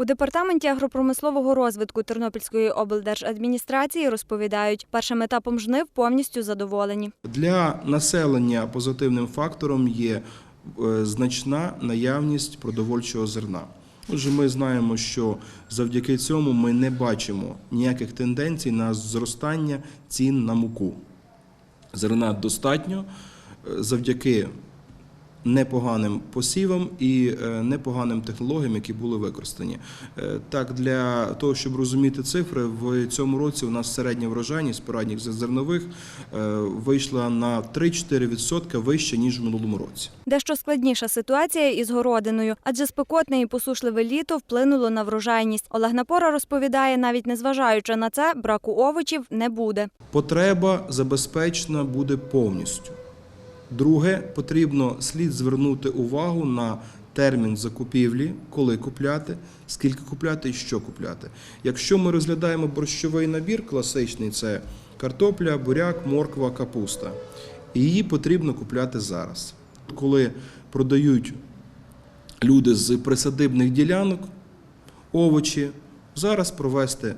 У департаменті агропромислового розвитку Тернопільської облдержадміністрації розповідають, першим етапом жнив повністю задоволені. Для населення позитивним фактором є е, значна наявність продовольчого зерна. Отже, ми знаємо, що завдяки цьому ми не бачимо ніяких тенденцій на зростання цін на муку. Зерна достатньо е, завдяки непоганим посівам і е, непоганим технологіям, які були використані. Е, Так, для того, щоб розуміти цифри, в цьому році у нас середня врожайність порадніх зернових е, вийшла на 3-4% вище, ніж в минулому році. Дещо складніша ситуація із городиною, адже спекотне і посушливе літо вплинуло на врожайність. Олег Напора розповідає, навіть незважаючи на це, браку овочів не буде. Потреба забезпечена буде повністю. Друге, потрібно слід звернути увагу на термін закупівлі, коли купляти, скільки купляти і що купляти. Якщо ми розглядаємо борщовий набір класичний, це картопля, буряк, морква, капуста. Її потрібно купляти зараз. Коли продають люди з присадибних ділянок овочі, зараз провести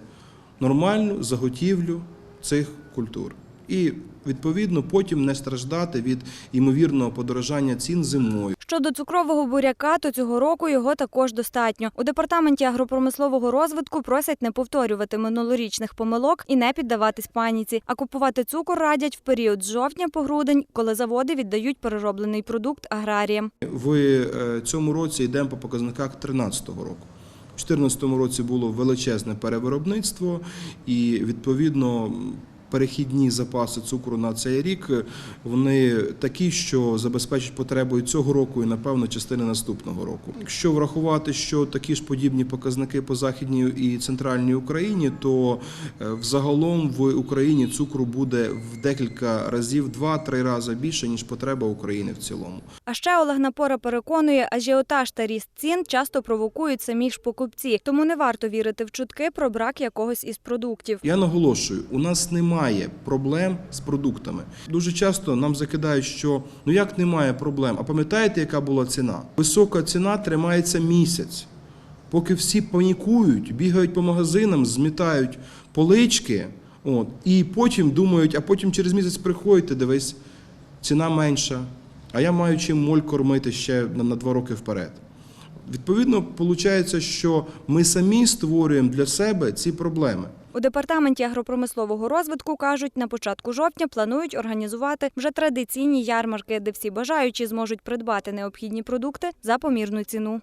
нормальну заготівлю цих культур. І відповідно потім не страждати від ймовірного подорожання цін зимою. Щодо цукрового буряка, то цього року його також достатньо. У департаменті агропромислового розвитку просять не повторювати минулорічних помилок і не піддаватись паніці, а купувати цукор радять в період з жовтня по грудень, коли заводи віддають перероблений продукт аграріям. В е, цьому році йдемо по показниках 2013 року. У 2014 році було величезне перевиробництво і відповідно. Перехідні запаси цукру на цей рік е, вони такі, що забезпечать потребою цього року і напевно частини наступного року. Якщо врахувати, що такі ж подібні показники по західній і центральній Україні, то е, взагалом в Україні цукру буде в декілька разів, два-три рази більше ніж потреба України в цілому. А ще Олег Напора переконує, ажіотаж та ріст цін часто провокують самі ж покупці, тому не варто вірити в чутки про брак якогось із продуктів. Я наголошую, у нас немає проблем з продуктами. Дуже часто нам закидають, що ну як немає проблем. А пам'ятаєте, яка була ціна? Висока ціна тримається місяць. Поки всі панікують, бігають по магазинам, змітають полички, от, і потім думають, а потім через місяць приходите, дивись, ціна менша, а я маю чим моль кормити ще на два роки вперед. Відповідно, виходить, що ми самі створюємо для себе ці проблеми. У департаменті агропромислового розвитку кажуть, на початку жовтня планують організувати вже традиційні ярмарки, де всі бажаючі зможуть придбати необхідні продукти за помірну ціну.